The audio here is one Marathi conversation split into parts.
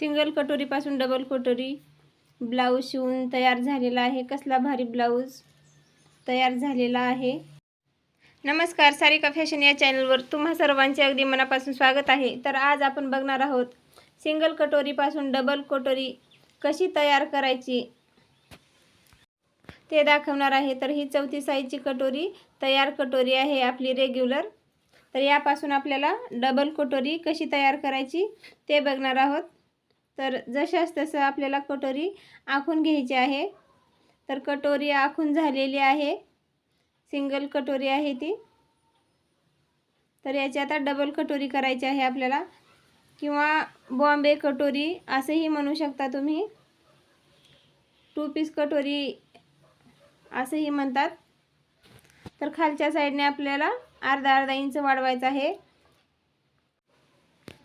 सिंगल कटोरीपासून डबल कटोरी. ब्लाऊज शिवून तयार झालेला आहे. कसला भारी ब्लाऊज तयार झालेला आहे. नमस्कार सारिका फॅशन या चॅनलवर तुम्हा सर्वांचे अगदी मनापासून स्वागत आहे. तर आज आपण बघणार आहोत सिंगल कटोरीपासून डबल कटोरी कशी तयार करायची ते दाखवणार आहे. तर ही चौथी साईजची कटोरी तयार कटोरी आहे आपली रेग्युलर. तर यापासून आपल्याला डबल कटोरी कशी तयार करायची ते बघणार आहोत. तर जशाच तसं आपल्याला कटोरी आखून घ्यायची आहे. तर कटोरी आखून झालेली आहे. सिंगल कटोरी आहे ती. तर याची आता डबल कटोरी करायची आहे आपल्याला. किंवा बॉम्बे कटोरी असंही म्हणू शकता तुम्ही. टू पीस कटोरी असंही म्हणतात. तर खालच्या साईडने आपल्याला अर्धा अर्धा इंच वाढवायचं आहे.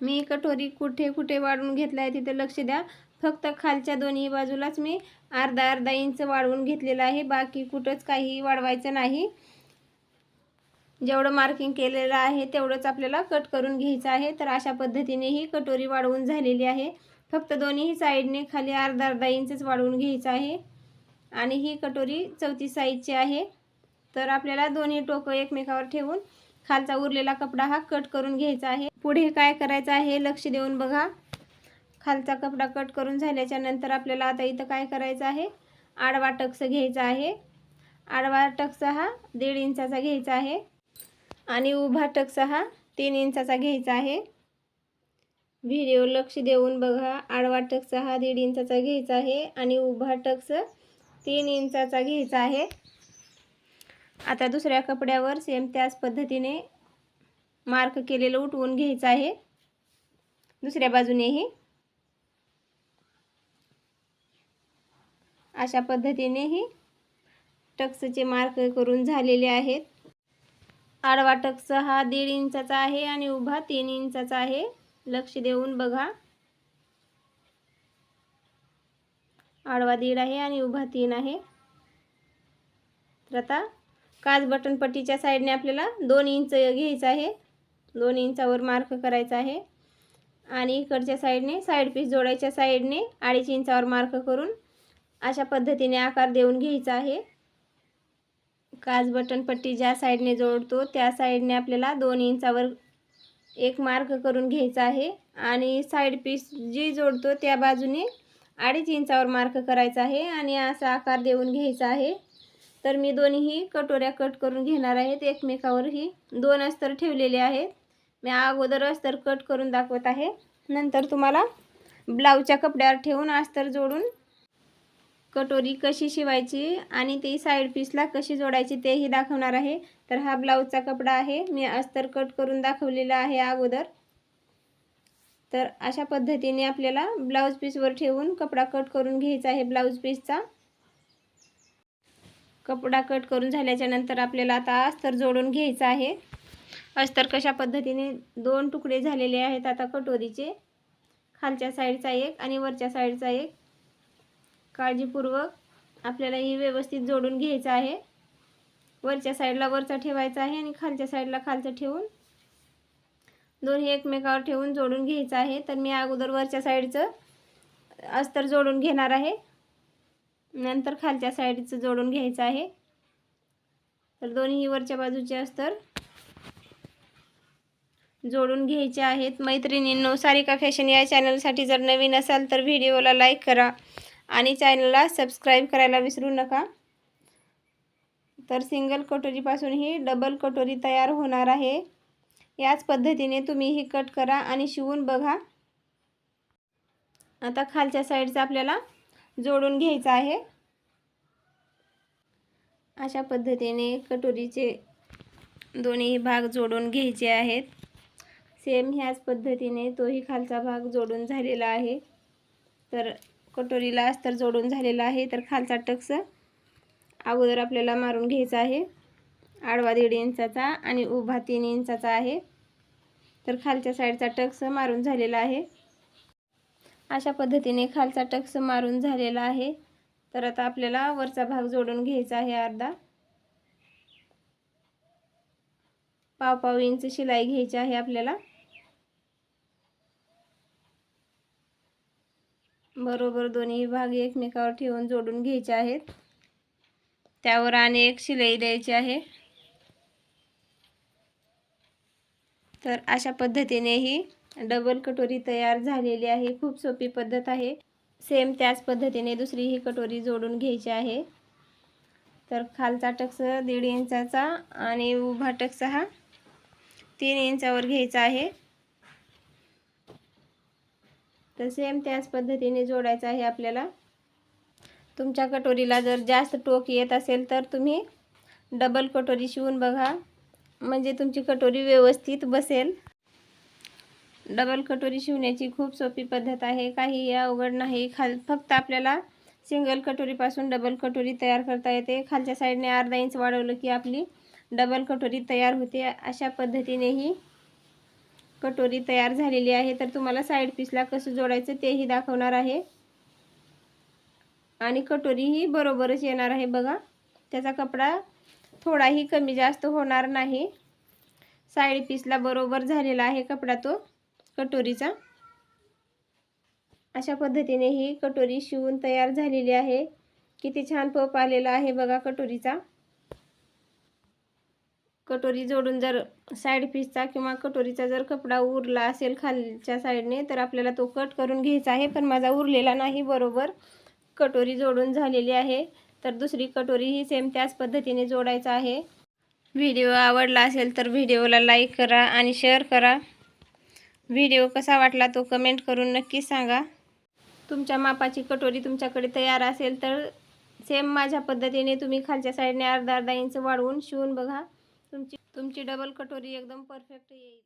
मी कटोरी कुठे कुठे वाढवून घेतला आहे तिथे लक्ष द्या. फक्त खालच्या दोन्ही बाजूलाच मी अर्धा अर्धा इंच वाढवून घेतलेलं आहे. बाकी कुठंच काही वाढवायचं नाही. जेवढं मार्किंग केलेलं आहे तेवढंच आपल्याला कट करून घ्यायचं आहे. तर अशा पद्धतीने ही कटोरी वाढवून झालेली आहे. फक्त दोन्ही साईडने खाली अर्धा अर्धा इंचच वाढवून घ्यायचं आहे. आणि ही कटोरी चौथी साईजची आहे. तर आपल्याला दोन्ही टोकं एकमेकावर ठेवून खालचा उरलेला कपडा हा कट करून घ्यायचा आहे. पुढे काय करायचं आहे लक्ष देऊन बघा. खालचा कपडा कट करून झाल्याच्यानंतर आपल्याला आता इथं काय करायचं आहे? आडवा टक्स घ्यायचा आहे. आडवा टक्स हा दीड इंचाचा घ्यायचा आहे. आणि उभा टक्स हा तीन इंचाचा घ्यायचा आहे. व्हिडिओ लक्ष देऊन बघा. आडवा टक्स हा दीड इंचाचा घ्यायचा आहे आणि उभा टक्स तीन इंचाचा घ्यायचा आहे. आता दुसऱ्या कपड्यावर सेम त्याच पद्धतीने मार्क केलेलं उठवून घ्यायचं आहे. दुसऱ्या बाजूनेही. अशा पद्धतीनेही टक्सचे मार्क करून झालेले आहेत. आडवा टक्स हा दीड इंचाचा आहे आणि उभा तीन इंचाचा आहे. लक्ष देऊन बघा. आडवा दीड आहे आणि उभा तीन आहे. तर आता काच बटन पट्टीच्या साईडने आपल्याला दोन इंच घ्यायचं आहे. दोन इंचावर मार्क करायचा आहे. आणि इकडच्या साईडने साईड पीस जोडायच्या साईडने अडीच इंचावर मार्क करून अशा पद्धतीने आकार देऊन घ्यायचा आहे. काच बटन पट्टी ज्या साईडने जोडतो त्या साईडने आपल्याला दोन इंचावर एक मार्क करून घ्यायचा आहे. आणि साईड पीस जी जोडतो त्या बाजूने अडीच इंचावर मार्क करायचा आहे. आणि असा आकार देऊन घ्यायचा आहे. तर मी दोन्हीही कटोऱ्या कट करून घेणार आहेत एकमेकावरही दोन अस्तर ठेवलेले आहेत. मी अगोदर अस्तर कट करून दाखवत आहे. नंतर तुम्हाला ब्लाऊजच्या कपड्यावर ठेवून अस्तर जोडून कटोरी कशी शिवायची आणि ती साईड पीसला कशी जोडायची तेही दाखवणार आहे. तर हा ब्लाऊजचा कपडा आहे. मी अस्तर कट करून दाखवलेला आहे अगोदर. तर अशा पद्धतीने आपल्याला ब्लाऊज पीसवर ठेवून कपडा कट करून घ्यायचा आहे ब्लाऊज पीसचा कपडा कट करून झाल्याच्यानंतर आपल्याला आता अस्तर जोडून घ्यायचं आहे. अस्तर कशा पद्धतीने दोन तुकडे झालेले आहेत आता कटोरीचे. खालच्या साईडचा एक आणि वरच्या साईडचा एक. काळजीपूर्वक आपल्याला ही व्यवस्थित जोडून घ्यायचं आहे. वरच्या साईडला वरचा ठेवायचा आहे आणि खालच्या साईडला खालचं ठेवून दोन्ही एकमेकावर ठेवून जोडून घ्यायचं आहे. तर मी अगोदर वरच्या साईडचं अस्तर जोडून घेणार आहे. नंतर खालच्या साईडचं जोडून घ्यायचं आहे. तर दोन्ही वरच्या बाजूचे अस्तर जोडून घ्यायचे आहेत. मैत्रिणींनो सारिका फॅशन या चॅनलसाठी जर नवीन असाल तर व्हिडिओला लाईक करा आणि चॅनलला सबस्क्राईब करायला विसरू नका. तर सिंगल कटोरीपासून ही डबल कटोरी तयार होणार आहे. याच पद्धतीने तुम्ही ही कट करा आणि शिवून बघा. आता खालच्या साईडचं आपल्याला जोडून घ्यायचं आहे. अशा पद्धतीने कटोरीचे दोन्ही भाग जोडून घ्यायचे आहेत. सेम ह्याच पद्धतीने तोही खालचा भाग जोडून झालेला आहे. तर कटोरीला अस्तर जोडून झालेला आहे तर खालचा टक्स अगोदर आपल्याला मारून घ्यायचा आहे. आडवा दीड इंचाचा आणि उभा तीन इंचाचा आहे. तर खालच्या साईडचा टक्स मारून झालेला आहे. अशा पद्धतीने खालचा टक्स मारून झालेला आहे. तर आता आपल्याला वरचा भाग जोडून घ्यायचा आहे अर्धा. पाव पाव इंच शिलाई घ्यायची आहे आपल्याला. बरोबर दोन्ही भाग एकमेकावर ठेवून जोडून घ्यायचे आहेत. त्यावर आणि एक शिलाई द्यायची आहे. तर अशा पद्धतीने ही डबल कटोरी तयार झालेली आहे. खूप सोपी पद्धत आहे. सेम त्याच पद्धतीने दुसरी ही कटोरी जोडून घ्यायची आहे. तर खालचा टक्स दीड इंचाचा आणि उभा टक्स हा तीन इंचावर घ्यायचा आहे. तर सेम त्याच पद्धतीने जोडायचं आहे आपल्याला. तुमच्या कटोरीला जर जास्त टोक येत असेल तर तुम्ही डबल कटोरी शिवून बघा. म्हणजे तुमची कटोरी व्यवस्थित बसेल. डबल कटोरी शिवण्याची खूप सोपी पद्धत आहे. काही अवघड नाही. खाल फक्त आपल्याला सिंगल कटोरीपासून डबल कटोरी तयार करता येते. खालच्या साईडने अर्धा इंच वाढवलं की आपली डबल कटोरी तयार होते. अशा पद्धतीने ही कटोरी तयार झालेली आहे. तर तुम्हाला साईड पीसला कसं जोडायचं तेही दाखवणार आहे. आणि कटोरीही बरोबरच येणार आहे बघा. त्याचा कपडा थोडाही कमी जास्त होणार नाही. साईड पीसला बरोबर झालेला आहे कपडा तो. कटोरीचा. अशा पद्धतीने ही कटोरी शिवून तयार झालेली आहे. किती छान पप आलेला आहे बघा कटोरीचा. कटोरी जोडून जर साईड पीसचा किंवा कटोरीचा जर कपडा उरला असेल खालच्या साईडने तर आपल्याला तो कट करून घ्यायचा आहे. पण माझा उरलेला नाही बरोबर. कटोरी जोडून झालेली आहे. तर दुसरी कटोरी ही सेम त्याच पद्धतीने जोडायचा आहे. व्हिडिओ आवडला असेल तर व्हिडिओला लाईक करा आणि शेअर करा. व्हिडिओ कसा वाटला तो कमेंट करून नक्की सांगा. तुमच्या मापाची कटोरी तुमच्याकडे तयार असेल तर सेम माझ्या पद्धतीने तुम्ही खालच्या साईडने अर्धा अर्धा इंच वाढवून शिवून बघा. तुमची तुमची डबल कटोरी एकदम परफेक्ट येईल.